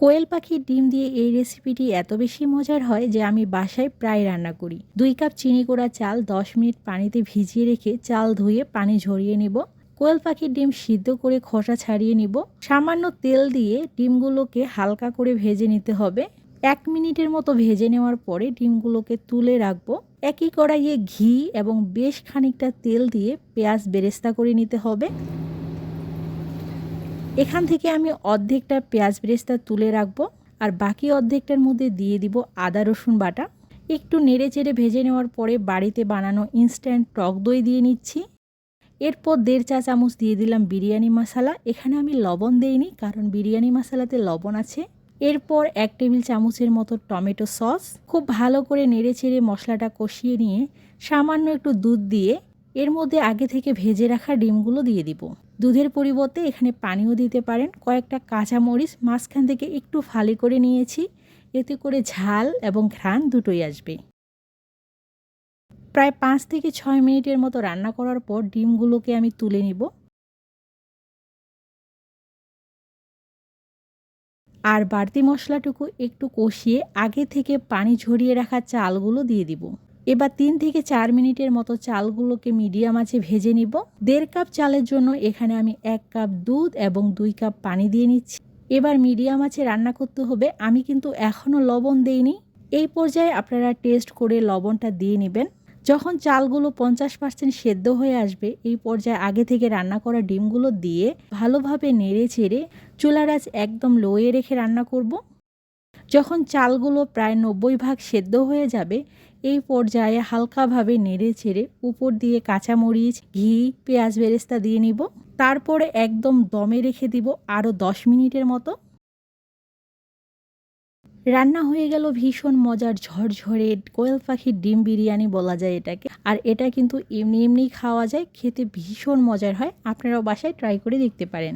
কোয়েল পাখির ডিম দিয়ে এই রেসিপিটি এত বেশি মজার হয় যে আমি বাসায় প্রায় রান্না করি। দুই কাপ চিনি করা চাল, দশ মিনিট পানিতে ভিজিয়ে রেখে চাল ধুয়ে পানি ঝরিয়ে নিব। কোয়েল পাখির ডিম সিদ্ধ করে খোসা ছাড়িয়ে নিব। সামান্য তেল দিয়ে ডিমগুলোকে হালকা করে ভেজে নিতে হবে। এক মিনিটের মতো ভেজে নেওয়ার পরে ডিমগুলোকে তুলে রাখব। একই কড়াইয়ে ঘি এবং বেশ খানিকটা তেল দিয়ে পেঁয়াজ বেরেস্তা করে নিতে হবে। এখান থেকে আমি অর্ধেকটা পেঁয়াজ বেরেস্তা তুলে রাখব আর বাকি অর্ধেকটার মধ্যে দিয়ে দিব আদা, রসুন বাটা। একটু নেড়ে চেড়ে ভেজে নেওয়ার পরে বাড়িতে বানানো ইনস্ট্যান্ট টক দই দিয়ে নিচ্ছি। এরপর দেড় চা চামচ দিয়ে দিলাম বিরিয়ানি মশলা। এখানে আমি লবণ দেইনি, কারণ বিরিয়ানি মশলাতে লবণ আছে। এরপর এক টেবিল চামচের মতো টমেটো সস। খুব ভালো করে নেড়ে চেড়ে মশলাটা কষিয়ে নিয়ে সামান্য একটু দুধ দিয়ে এর মধ্যে আগে থেকে ভেজে রাখা ডিমগুলো দিয়ে দিব। দুধের পরিবর্তে এখানে পানিও দিতে পারেন। কয়েকটা কাঁচামরিচ, মাঝখান থেকে একটু ফালি করে নিয়েছি। এতে করে ঝাল এবং ঘ্রাণ দুটোই আসবে। প্রায় পাঁচ থেকে ছয় মিনিটের মতো রান্না করার পর ডিমগুলোকে আমি তুলে নিব। আর বাড়তি মশলাটুকু একটু কষিয়ে আগে থেকে পানি ঝরিয়ে রাখা চালগুলো দিয়ে দিব। এবার তিন থেকে চার মিনিটের মতো চালগুলোকে মিডিয়াম আছে ভেজে নিব। দেড় কাপ চালের জন্য এখানে আমি এক কাপ দুধ এবং দুই কাপ পানি দিয়ে নিচ্ছি। এবার মিডিয়াম আছে রান্না করতে হবে। আমি কিন্তু এখনও লবণ দেইনি। এই পর্যায়ে আপনারা টেস্ট করে লবণটা দিয়ে নেবেন। যখন চালগুলো পঞ্চাশ পার্সেন্ট সেদ্ধ হয়ে আসবে, এই পর্যায়ে আগে থেকে রান্না করা ডিমগুলো দিয়ে ভালোভাবে নেড়ে চেড়ে চুলার আঁচ একদম লোয়ে রেখে রান্না করব। যখন চালগুলো প্রায় নব্বই ভাগ সেদ্ধ হয়ে যাবে এই পর্যায়ে হালকাভাবে নেড়ে চেড়ে উপর দিয়ে কাঁচামরিচ, ঘি, পেঁয়াজ বেরেস্তা দিয়ে নিব। তারপরে একদম দমে রেখে দিব আরও দশ মিনিটের মতো। রান্না হয়ে গেল ভীষণ মজার ঝরঝরে কোয়েল পাখির ডিম বিরিয়ানি বলা যায় এটাকে। আর এটা কিন্তু এমনি এমনি খাওয়া যায়, খেতে ভীষণ মজার হয়। আপনারাও বাসায় ট্রাই করে দেখতে পারেন।